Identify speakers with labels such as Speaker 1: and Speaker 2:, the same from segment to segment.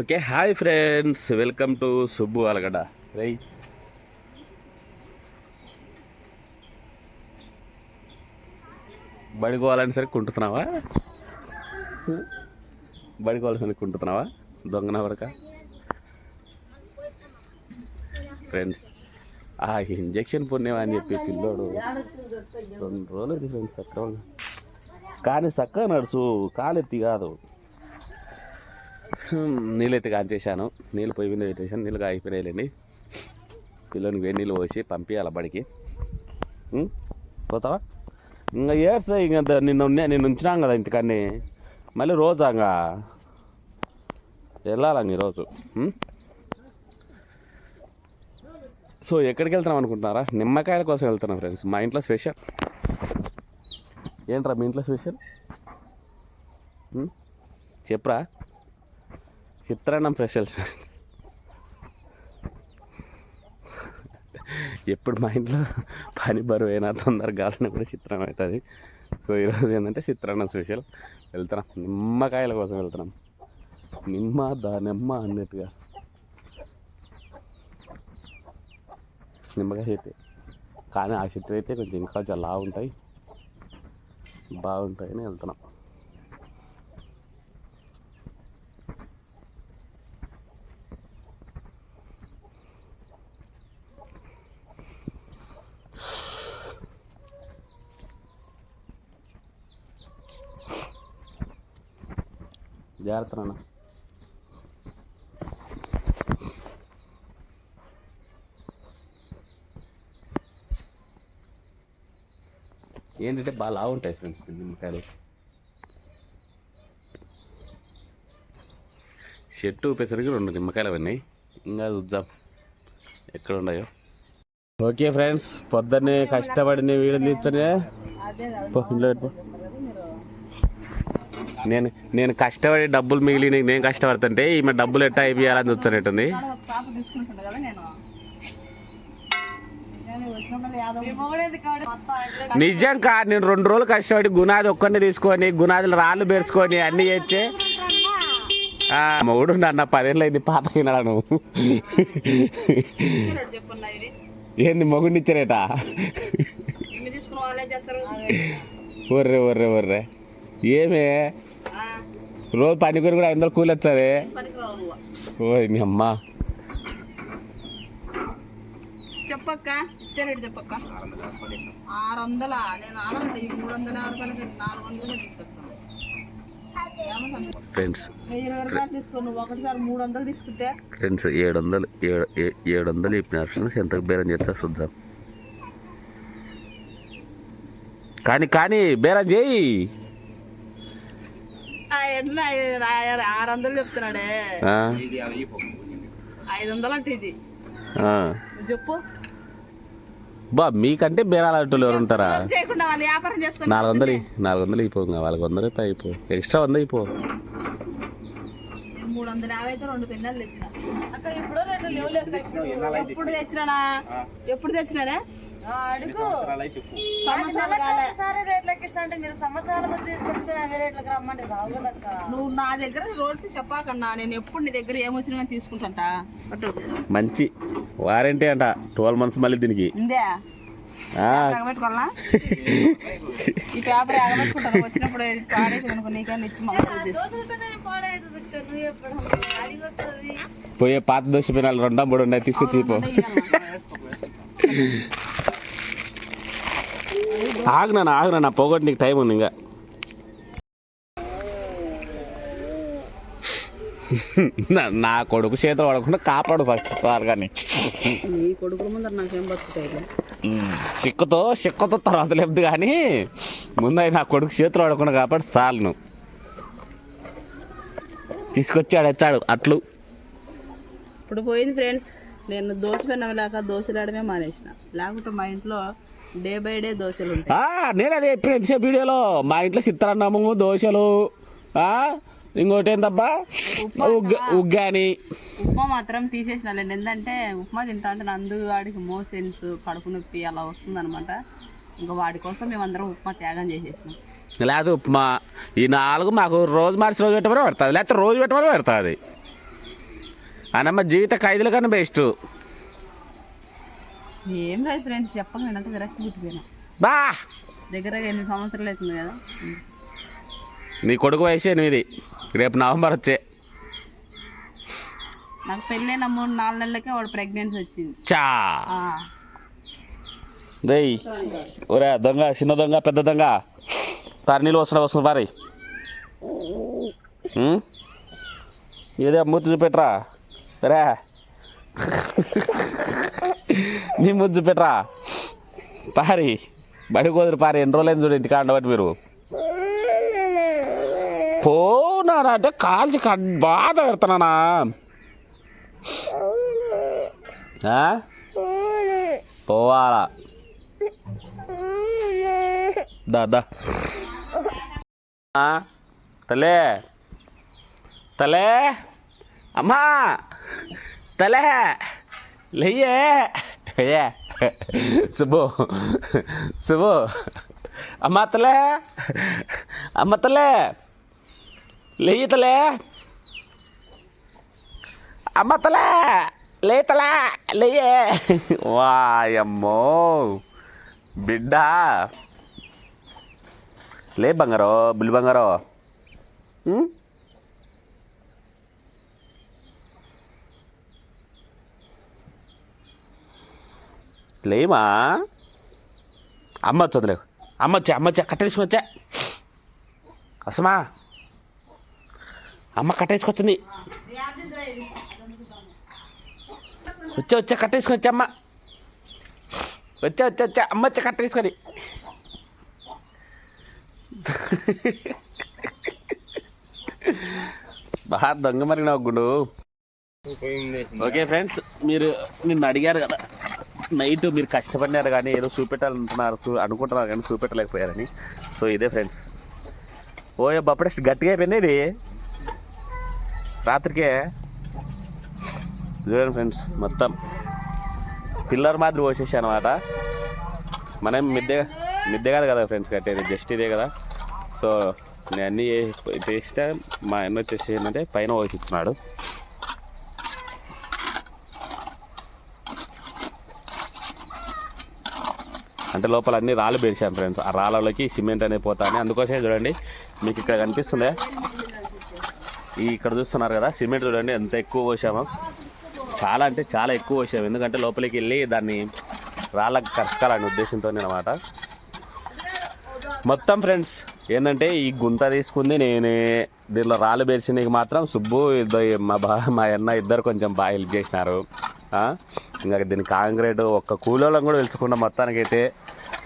Speaker 1: Okay hi friends. Welcome to Subbu అలగడ రై బడికోవాలని సరే కుంటున్నావా బడికోవాలని కుంటున్నావా దొంగన వరక ఫ్రెండ్స్ ఆ ఇంజక్షన్ పుణ్యం అని చెప్పి పిల్లోడు రెండు రోజులు ఫ్రెండ్స్ సక్రమంగా. కానీ చక్కగా నడుచు కాలెత్తి కాదు. నీళ్ళైతే కాంచేసాను నీళ్ళు పొయ్యి మీద పెట్టేసాను నీళ్ళు కాగిపోయినాయిలేండి. పిల్లని వేడి నీళ్ళు పోసి పంపించాలి బడికి. పోతావా? ఇంకా ఏడ్సా ఇంకా నిన్న ఉన్నా నేను ఉంచినాం కదా ఇంటికాన్ని మళ్ళీ రోజాగా వెళ్ళాలండి ఈరోజు? సో ఎక్కడికి వెళ్తున్నాం అనుకుంటున్నారా? నిమ్మకాయల కోసం వెళ్తున్నాం ఫ్రెండ్స్. మా ఇంట్లో స్పెషల్. ఏంట్రా మీ ఇంట్లో స్పెషల్? చెప్పరా. చిత్రాన్నం స్పెషల్ ఎప్పుడు మా ఇంట్లో పని బరువు అయినా తొందరగా కావాలని కూడా చిత్రం అవుతుంది. సో ఈరోజు ఏంటంటే చిత్రాన్నం స్పెషల్ వెళ్తున్నాం. నిమ్మకాయల కోసం వెళ్తున్నాం. నిమ్మ దానిమ్మ అన్నట్టుగా. నిమ్మకాయ చెట్టు. కానీ ఆ చెట్టు అయితే కొంచెం ఇంకా చాలా ఉంటాయి. బాగుంటాయని వెళ్తున్నాం. జాగ్రత్త నాన్న. ఏంటంటే బాగా లావు ఉంటాయి ఫ్రెండ్స్ నిమ్మకాయలు. చెట్టు ఊపేసరికి రెండు నిమ్మకాయలు అవన్నీ. ఇంకా చూద్దాం ఎక్కడ ఉన్నాయో. ఓకే ఫ్రెండ్స్ పొద్దున్నే కష్టపడిన వీడియో తీర్చనే ఇంట్లో నేను నేను కష్టపడి డబ్బులు మిగిలి నేను కష్టపడుతుంటే ఈమె డబ్బులు ఎట్టా అయిపోయాలని చూస్తున్నట్టుంది నిజం కా నేను రెండు రోజులు కష్టపడి గునాది ఒక్కరిని తీసుకొని గునాదులు రాళ్ళు పేర్చుకొని అన్ని చేస్తే. మొగుడు నన్న పదేళ్ళు అయింది పాత వినాడు నువ్వు? ఏంది మొగుడిని ఇచ్చారేట? ఒర్రే ఒర్రే ఒర్రే. ఏమే? రోజు పనికొని కూడా ఐదు వందలు కూలి వచ్చారే ఓ మీ అమ్మ.
Speaker 2: చెప్పక్క ఇచ్చారేడు చెప్పక్క. ఆరు వందల నేను ఆనంద ఈ మూడు వందల యాభై రూపాయలకి నాలుగు వందలు తీసుకొచ్చాను. ఏమన్నా
Speaker 1: ఫ్రెండ్స్ ఫ్రెండ్స్ ఏడు వందలు ఏడు వందలు చెప్పిన ఫ్రెండ్స్ ఎంతకు బేరం చేస్తా చూద్దాం. కానీ కానీ బేరం చేయి.
Speaker 2: ఎట్లా ఆరు వందలు చెప్తున్నాడే.
Speaker 1: ఆ,
Speaker 2: ఐదు వందలు అంటే ఇది.
Speaker 1: ఆ.
Speaker 2: నువ్వు చెప్పు.
Speaker 1: బా మీకంటే బేరాలు అంటూ ఎవరు ఉంటారా?
Speaker 2: చేయకుండా వాళ్ళు వ్యాపారం చేసుకుని
Speaker 1: నాలుగు వందలు నాలుగు వందలు అయిపో ఇంకా వాళ్ళకి వంద రూపాయలు అయిపో. ఎక్స్ట్రా వంద అయిపో.
Speaker 2: మూడు వందల యాభై అయితే రెండు పెన్నెలు తెచ్చిన. అక్క ఇప్పుడు రెండు లేవు ఎప్పుడు తెచ్చినానా? ఎప్పుడు తెచ్చినాడే? నువ్వు నా దగ్గర రోజుకి చెప్పాకన్నా నేను ఎప్పుడు నీ దగ్గర ఏమొచ్చినా తీసుకుంటా
Speaker 1: మంచి వారంటీ అంట. ట్వెల్వ్ మంత్స్ మళ్ళీ దీనికి.
Speaker 2: ఈ పేపర్ వచ్చినప్పుడు
Speaker 1: పోయే పాత దోశ పినాలు రెండా మూడు ఉన్నాయి తీసుకొచ్చి ఆగునా ఆగునా పోగొట్టి నీకు టైం ఉంది ఇంకా. నా- నా కొడుకు చేతులు పడకుండా కాపాడు ఫస్ట్ సార్ కానీ
Speaker 2: నీ కొడుకుల ముందర నాకేం బతుకుతాయి
Speaker 1: చిక్కుతో చిక్కుతో తర్వాత లేదు కానీ ముందు నా కొడుకు చేతులు పడకుండా కాపాడు చాలు తీసుకొచ్చాడు ఎచ్చాడు అట్లు.
Speaker 2: ఇప్పుడు పోయింది ఫ్రెండ్స్ నేను దోశ పెన్నం లేక దోశలాడమే మానేసిన. లేకుంటే మా ఇంట్లో డే బై డే దోశలు
Speaker 1: నేను అదే ఎప్పుడు ఎంతసేపు వీడియోలో? మా ఇంట్లో చిత్రాన్నము దోశలు ఆ, ఇంకోటి ఏందబ్బా? ఉగ్గ ఉగ్గాని.
Speaker 2: ఉప్మా మాత్రం తీసేసినాలండి ఎందుకంటే ఉప్మా తింటా అంటే నందు వాడికి మోషన్స్ కడుపు నొప్పి అలా వస్తుంది అనమాట ఇంకా వాడి కోసం మేమందరం ఉప్మా త్యాగం చేసేసినాం.
Speaker 1: లేదు ఉప్మా. ఈ నాలుగు మాకు రోజు మార్చి రోజు పెట్టమని పెడుతుంది. లేకపోతే రోజు పెట్టమని పెడుతుంది. అనమ్మ జీవిత ఖైదుల కన్నా బెస్ట్.
Speaker 2: ఏం లేదు ఫ్రెండ్స్ చెప్పండి నేనంతా విరక్తి పుట్టిపోయినా.
Speaker 1: బా!
Speaker 2: దగ్గర ఎనిమిది సంవత్సరాలు అవుతుంది కదా.
Speaker 1: నీ కొడుకు వయసు ఎనిమిది. రేపు నవంబర్ వచ్చే.
Speaker 2: నాకు పెళ్ళైన మూడు నాలుగు నెలలకే వాడు ప్రెగ్నెన్సీ వచ్చింది.
Speaker 1: చా!
Speaker 2: ఆ,
Speaker 1: రేయ్ ఒరే దొంగ చిన్న దొంగ పెద్ద దొంగ. పారి నీళ్ళు వస్తున్నా వస్తున్నా పారి. ఉం? ఇదే మూతి చూపెట్రా రే. నీ మూతి పెట్టరా పారి బడి కుదిరి పారి ఎన్ని రోజులైంది చూడు ఇంటికా ఉండబట్టి మీరు. పోనారా అంటే కాల్చి బాధ పెడుతున్నానా. పోవాలా? దాదా తలే. తలే. అమ్మా. తలే. లయ్యే. ఏ సుబ్బు సుబ్బు అమ్మ తలే అమ్మ తలే లేయి తలే అమ్మ తలే లే తలే లేయే వాయమ్మో బిడ్డ లే బంగారో బుల్లి బంగారో లేమా? అమ్మ వచ్చదులే అమ్మ వచ్చా అమ్మ వచ్చా. కట్ట తీసుకుని వచ్చా అసమా అమ్మ కట్ట తీసుకొచ్చింది వచ్చా వచ్చా కట్ట తీసుకొని వచ్చా అమ్మ. వచ్చా వచ్చా వచ్చా అమ్మ వచ్చా కట్ట తీసుకొని బాగా దొంగ మరి నా గుడు ఓకే ఫ్రెండ్స్ మీరు నిన్ను అడిగారు కదా. నైట్ మీరు కష్టపడినారు కానీ ఏదో చూపెట్టాలంటున్నారు చూ అనుకుంటున్నారు కానీ చూపెట్టలేకపోయారని. సో ఇదే ఫ్రెండ్స్. ఓ అప్పుడే గట్టిగా అయిపోయింది ఇది. రాత్రికే. చూడండి ఫ్రెండ్స్ మొత్తం. పిల్లర్ మాదిరి పోసేసి అనమాట మనం మిద్దె మిద్దె కాదు కదా ఫ్రెండ్స్ కట్టేది జస్ట్ ఇదే కదా. సో నేను అన్నీ చేస్తే మా అన్న వచ్చేసి ఏంటంటే పైన పోసి అంటే లోపల అన్ని రాళ్ళు పేర్చాను ఫ్రెండ్స్ ఆ రాళ్ళలోకి సిమెంట్ అనేది పోతాను. అందుకోసమే చూడండి మీకు ఇక్కడ కనిపిస్తుందే. ఈ ఇక్కడ చూస్తున్నారు కదా సిమెంట్ చూడండి ఎంత ఎక్కువ పోసామో. చాలా అంటే చాలా ఎక్కువ పోసాము. ఎందుకంటే లోపలికి వెళ్ళి దాన్ని రాళ్ళకి కరచాలనే ఉద్దేశంతో అనమాట మొత్తం ఫ్రెండ్స్ ఏంటంటే ఈ గుంత తీసుకుంది నేనే. దీనిలో రాళ్ళు పేర్చినకి మాత్రం సుబ్బు ఇద్దరు మా బా మా అన్న ఇద్దరు కొంచెం బాగా హెల్ప్ చేసినారు. ఇంకా దీని కాంక్రీట్ ఒక్క కూలోళ్ళం కూడా తెలుసుకున్న మొత్తానికైతే.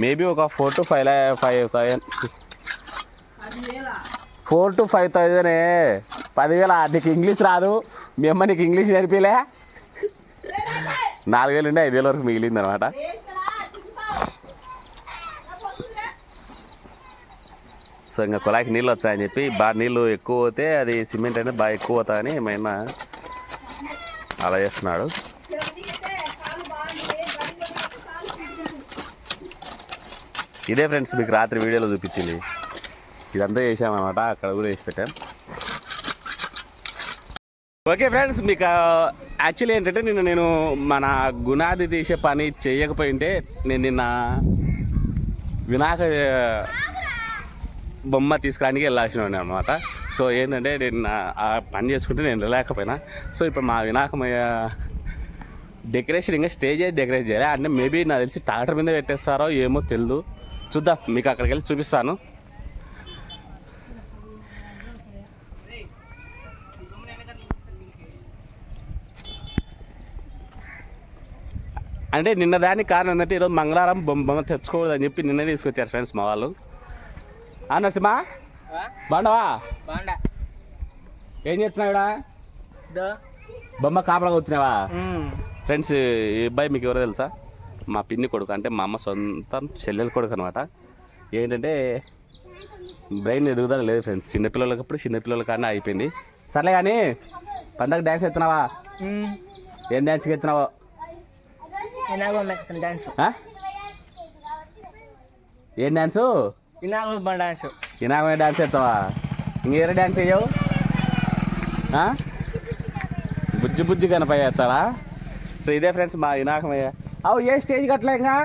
Speaker 1: మేబీ ఒక four to five five thousand four to five thousand పదివేల నీకు ఇంగ్లీష్ రాదు. మీ అమ్మ నీకు ఇంగ్లీష్ నేర్పిలే. నాలుగేళ్ళు ఐదు వేల వరకు మిగిలింది అనమాట సో ఇంకా కుళాయికి నీళ్ళు వచ్చాయని చెప్పి బాగా నీళ్ళు ఎక్కువ పోతే అది సిమెంట్ అనేది బాగా ఎక్కువ అవుతాయని ఏమైనా అలా చేస్తున్నాడు. ఇదే ఫ్రెండ్స్ మీకు రాత్రి వీడియోలో చూపించింది. ఇదంతా చేసామన్నమాట అక్కడ కూడా వేసి పెట్టాం. ఓకే ఫ్రెండ్స్ మీకు యాక్చువల్లీ ఏంటంటే నిన్న నేను మన గుణాది తీసే పని చేయకపోయింటే నేను నిన్న వినాయక బొమ్మ తీసుకురానికి వెళ్ళాల్సిన అనమాట సో ఏంటంటే నేను ఆ- పని చేసుకుంటే నేను వెళ్ళలేకపోయినా. సో ఇప్పుడు మా వినాయకమయ్య డెకరేషన్ ఇంకా స్టేజ్ అయితే డెకరేట్ చేయాలి. అంటే మేబీ నాకు తెలిసి ట్రాక్టర్ మీద పెట్టేస్తారో ఏమో తెలియదు చూద్దాం మీకు అక్కడికి వెళ్ళి చూపిస్తాను. అంటే నిన్న దానికి కారణం ఏంటంటే ఈరోజు మంగళవారం బొమ్మ బొమ్మ తెచ్చుకోవద్దని చెప్పి నిన్న తీసుకొచ్చారు ఫ్రెండ్స్ మా వాళ్ళు. ఆ నరసింహ? బాగున్నావా?
Speaker 2: బాండా
Speaker 1: ఏం చేస్తున్నావుడా బొమ్మ కాపలాగా వచ్చినావా ఫ్రెండ్స్ ఈ అబ్బాయి మీకు ఎవరో తెలుసా? మా పిన్ని కొడుకు అంటే మా అమ్మ సొంతం చెల్లెల కొడుకు అనమాట ఏంటంటే బ్రెయిన్ ఎదుగుదల లేదు ఫ్రెండ్స్ చిన్నపిల్లలకప్పుడు చిన్నపిల్లల కానీ అయిపోయింది. సర్లే కానీ పండగ డ్యాన్స్ ఎత్తున్నావా? ఏం డ్యాన్స్కి ఎత్తున్నావో? ఆ? ఏం డ్యాన్సు
Speaker 3: డాన్స్
Speaker 1: వినాయకమైన డ్యాన్స్ ఎత్తావా? ఇంకేరే డ్యాన్స్ చేయవు బుజ్జి బుజ్జి కనపయ్యాచారా సో ఇదే ఫ్రెండ్స్ మా వినాకమయ్య అవు ఏ స్టేజ్ కట్టలే ఇంకా?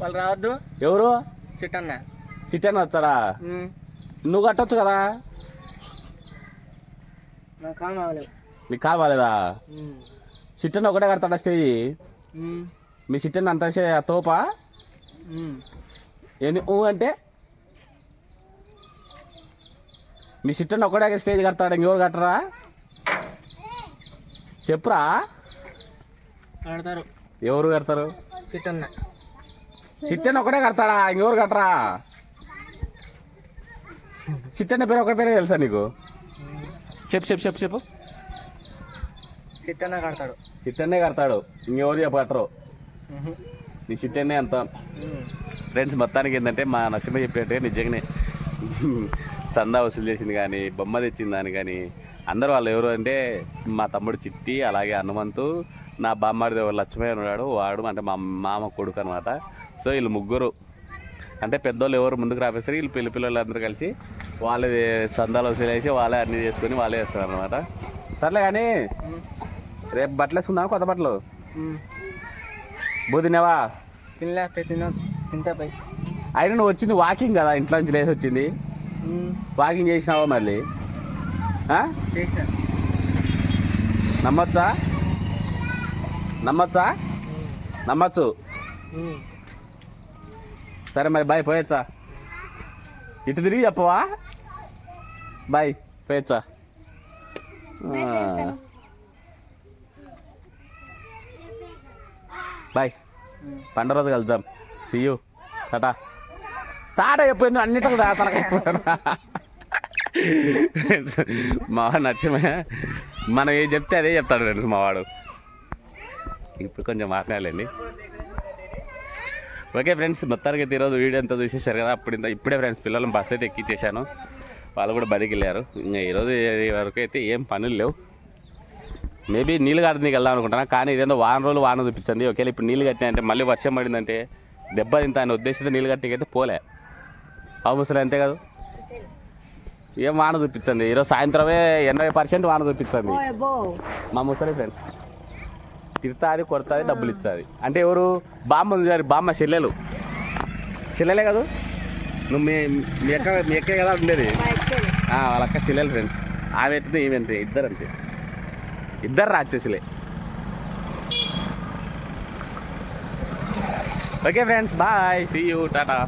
Speaker 4: వాళ్ళు రావద్దు.
Speaker 1: ఎవరు?
Speaker 4: చిట్టన్న.
Speaker 1: కిచెన్ వచ్చాడా? నువ్వు కట్టొచ్చు కదా?
Speaker 4: నాకు కావాలి
Speaker 1: నీకు కావాలేదా చిట్టన్ ఒకటే కడతాడా స్టేజ్? మీ చిట్టన్ అంత తోపా? ఊ అంటే? మీ చిట్టన్ ఒకటే స్టేజ్ కడతాడు? ఇంకెవరు కట్టరా? చెప్పురా?
Speaker 4: ఆడతారు
Speaker 1: ఎవరు కడతారు?
Speaker 4: చిట్టన్న.
Speaker 1: చిట్టన్ ఒకటే కడతాడా? ఇంకెవరు కట్టరా? చిట్టన్న పేరు ఒకటి పేరే తెలుసా నీకు? చెప్పు చెప్పు చెప్పు చెప్పు.
Speaker 4: చిట్టన్న కడతాడు.
Speaker 1: చిట్టన్నే కడతాడు. ఇంకెవరు చెప్పు కట్టరు నీ చిట్టన్నే అంత. ఫ్రెండ్స్ మొత్తానికి ఏంటంటే మా నరసింహ చెప్పినట్టే నిజంగానే చందా వసూలు చేసింది కానీ బొమ్మ తెచ్చింది దాని కానీ అందరూ వాళ్ళు ఎవరు అంటే మా తమ్ముడు చిట్టి అలాగే హనుమంతు నా బామ్మారిది ఎవరు లక్ష్మయ్య ఉన్నాడు. వాడు అంటే మా మామ కొడుకు అనమాట సో వీళ్ళు ముగ్గురు. అంటే పెద్దోళ్ళు ఎవరు ముందుకు రాపేస్తారు వీళ్ళు పిల్ల పిల్లలు అందరూ కలిసి వాళ్ళే చందాలు వసూలు వాళ్ళే అన్నీ చేసుకొని వాళ్ళే చేస్తారు అనమాట సర్లే కానీ రేపు బట్టలు వేసుకుందాం కొత్త బట్టలు? బూదినేవా
Speaker 4: తింటా పై
Speaker 1: అయినా నువ్వు వచ్చింది వాకింగ్ కదా? ఇంట్లో నుంచి లేచి వచ్చింది. వాకింగ్ చేసినావా మళ్ళీ?
Speaker 4: చేసిన.
Speaker 1: నమ్మొచ్చా? నమ్మొచ్చా? నమ్మచ్చు. సరే మరి బాయ్ పోయొచ్చా? ఇటు తిరిగి చెప్పవా? బాయ్ పోయొచ్చా. బాయ్ పండుగ రోజు కలుద్దాం. సియు టాటా. టాటా చెప్పింది అన్నిటికీ తలకపోయాను మా వాడు నచ్చిన మనం ఏం చెప్తే అదే చెప్తాడు ఫ్రెండ్స్ మా వాడు. ఇప్పుడు కొంచెం మాట్లాడాలండి. ఓకే ఫ్రెండ్స్ మొత్తానికి అయితే ఈరోజు వీడియో అంతా చూసేసారు కదా అప్పుడు ఇంత ఇప్పుడే ఫ్రెండ్స్ పిల్లలను బస్ అయితే ఎక్కించేశాను వాళ్ళు కూడా బడికి వెళ్ళారు. ఇంకా ఈరోజు వరకు అయితే ఏం పనులు లేవు. మేబీ నీళ్ళు కట్టడానికి వెళ్దాం అనుకుంటున్నా కానీ ఇదేందో వారం రోజులు వాన చూపించింది ఒకవేళ ఇప్పుడు నీళ్ళు కట్టినాయంటే మళ్ళీ వర్షం పడిందంటే దెబ్బ తింటా అనే ఉద్దేశంతో నీళ్ళు కట్టేకైతే పోలే. అవసరం అంతే కదా. ఏం వాన చూపించండి ఈరోజు సాయంత్రమే ఎనభై పర్సెంట్ వాన చూపించండి మా ముసలి ఫ్రెండ్స్ తిడతాది కొడతాది డబ్బులు ఇస్తుంది అంటే ఎవరు? బామ్మ కదా, బామ్మ చెల్లెలు. చెల్లెలే కదా? నువ్వు మీ మీ అక్క మీ అక్కే కదా ఉండేది? వాళ్ళ అక్క చెల్లెలు ఫ్రెండ్స్ ఆమె ఎత్తుంది ఈమె అంతే ఇద్దరు అంతే. ఇద్దరు రాక్షసులే. Okay friends bye see you tata.